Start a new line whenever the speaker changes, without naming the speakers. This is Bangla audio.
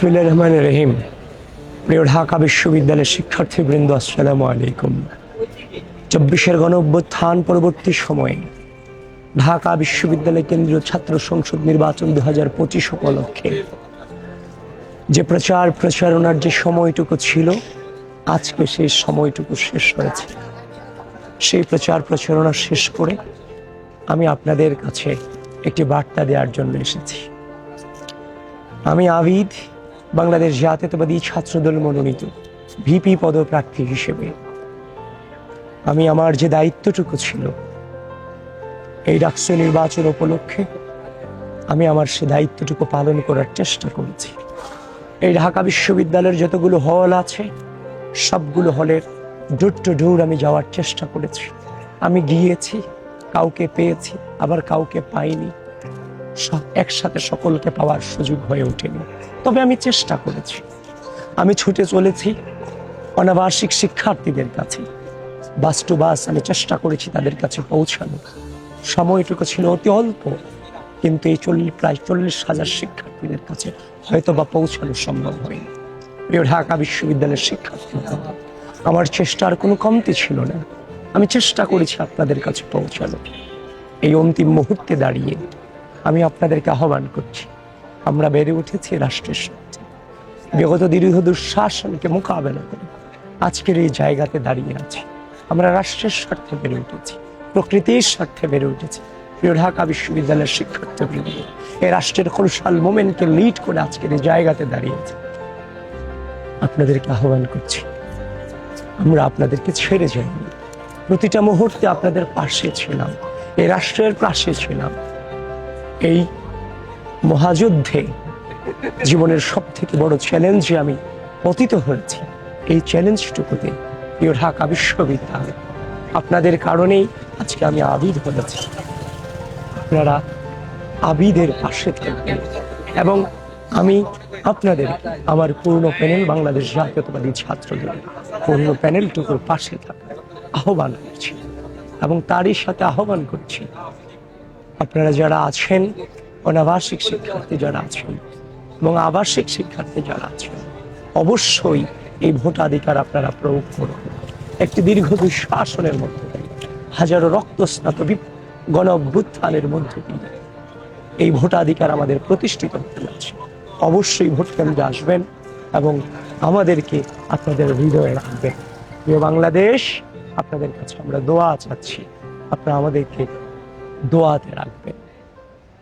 বিসমিল্লা রহমান রহিম। প্রিয় ঢাকা বিশ্ববিদ্যালয়ের শিক্ষার্থীবৃন্দ, আসসালামু আলাইকুম। চব্বিশের গণ পরবর্তী সময়ে ঢাকা বিশ্ববিদ্যালয় কেন্দ্রীয় ছাত্র সংসদ নির্বাচন দু হাজার পঁচিশ উপলক্ষে যে প্রচার প্রচারণার যে সময়টুকু ছিল, আজকে সেই সময়টুকু শেষ হয়েছে। সেই প্রচার প্রচারণা শেষ করে আমি আপনাদের কাছে একটি বার্তা দেওয়ার জন্য এসেছি। আমি আবিদ বাংলাদেশ জাতীয়তাবাদী ছাত্রদল মনোনীত ভিপি পদপ্রার্থী হিসেবে। আমি আমার যে দায়িত্বটুকু ছিল, এই ডাকসু নির্বাচন উপলক্ষে আমি আমার সে দায়িত্বটুকু পালন করার চেষ্টা করেছি। এই ঢাকা বিশ্ববিদ্যালয়ের যতগুলো হল আছে, সবগুলো হলের ডোর টু ডোর আমি যাওয়ার চেষ্টা করেছি। আমি গিয়েছি, কাউকে পেয়েছি, আবার কাউকে পাইনি। একসাথে সকলকে পাওয়ার সুযোগ হয়ে ওঠেনি। তবে আমি চেষ্টা করেছি। আমি ছুটে চলেছি অনাবাসিক শিক্ষার্থীদের কাছে। বাস টু বাস আমি চেষ্টা করেছি তাদের কাছে পৌঁছানো। সময়টুকু ছিল অতি অল্প, কিন্তু এই চল্লিশ, প্রায় চল্লিশ হাজার শিক্ষার্থীদের কাছে হয়তো বা পৌঁছানো সম্ভব হয়নি। প্রিয় ঢাকা বিশ্ববিদ্যালয়ের শিক্ষার্থী আমার চেষ্টার কোনো কমতি ছিল না। আমি চেষ্টা করেছি আপনাদের কাছে পৌঁছানো এই অন্তিম মুহূর্তে দাঁড়িয়ে আমি আপনাদেরকে আহ্বান করছি। আমরা বেড়ে উঠেছি রাষ্ট্রের স্বার্থে বিগত দীর্ঘ দুঃশাসনকে মোকাবেলা করে আজকের এই জায়গাতে দাঁড়িয়ে আছি। আমরা রাষ্ট্রের স্বার্থে বেড়ে উঠেছি, প্রকৃতির স্বার্থে বেড়ে উঠেছি। প্রিয় ঢাকা বিশ্ববিদ্যালয়ের শিক্ষার্থীবৃন্দ, এই রাষ্ট্রের খোলসাল মোমেন্টকে লিড করে আজকের এই জায়গাতে দাঁড়িয়েছে আপনাদেরকে আহ্বান করছি, আমরা আপনাদেরকে ছেড়ে যাইনি। প্রতিটা মুহূর্তে আপনাদের পাশে ছিলাম, এই রাষ্ট্রের পাশে ছিলাম। এই মহাযুদ্ধে জীবনের সব থেকে বড় চ্যালেঞ্জে আমি পতিত হয়েছি। এই চ্যালেঞ্জটুকুতে প্রিয় ঢাকা বিশ্ববিদ্যালয়, আপনাদের কারণেই আজকে আমি আবিদ হয়েছি। আপনারা আবিদের পাশে থাকবেন এবং আমি আপনাদের আমার পূর্ণ প্যানেল বাংলাদেশ জাতীয়তাবাদী ছাত্রদের পূর্ণ প্যানেলটুকুর পাশে থাকার আহ্বান করছি এবং তারই সাথে আহ্বান করছি আপনারা যারা আছেন, অনাবাসিক শিক্ষার্থী যারা আছেন এবং আবাসিক শিক্ষার্থী যারা আছেন, অবশ্যই এই ভোটাধিকার আপনারা প্রয়োগ করুন। একটি দীর্ঘ দুঃশাসনের মধ্যে হাজারো রক্তস্নাত গণ অভ্যুত্থানের মধ্যে এই ভোটাধিকার আমাদের প্রতিষ্ঠিত হতে যাচ্ছে। অবশ্যই ভোট কেন্দ্রে আসবেন এবং আমাদেরকে আপনাদের হৃদয়ে রাখবেন। প্রিয় বাংলাদেশ, আপনাদের কাছে আমরা দোয়া চাচ্ছি। আপনারা আমাদেরকে দোয়াতে রাখবেন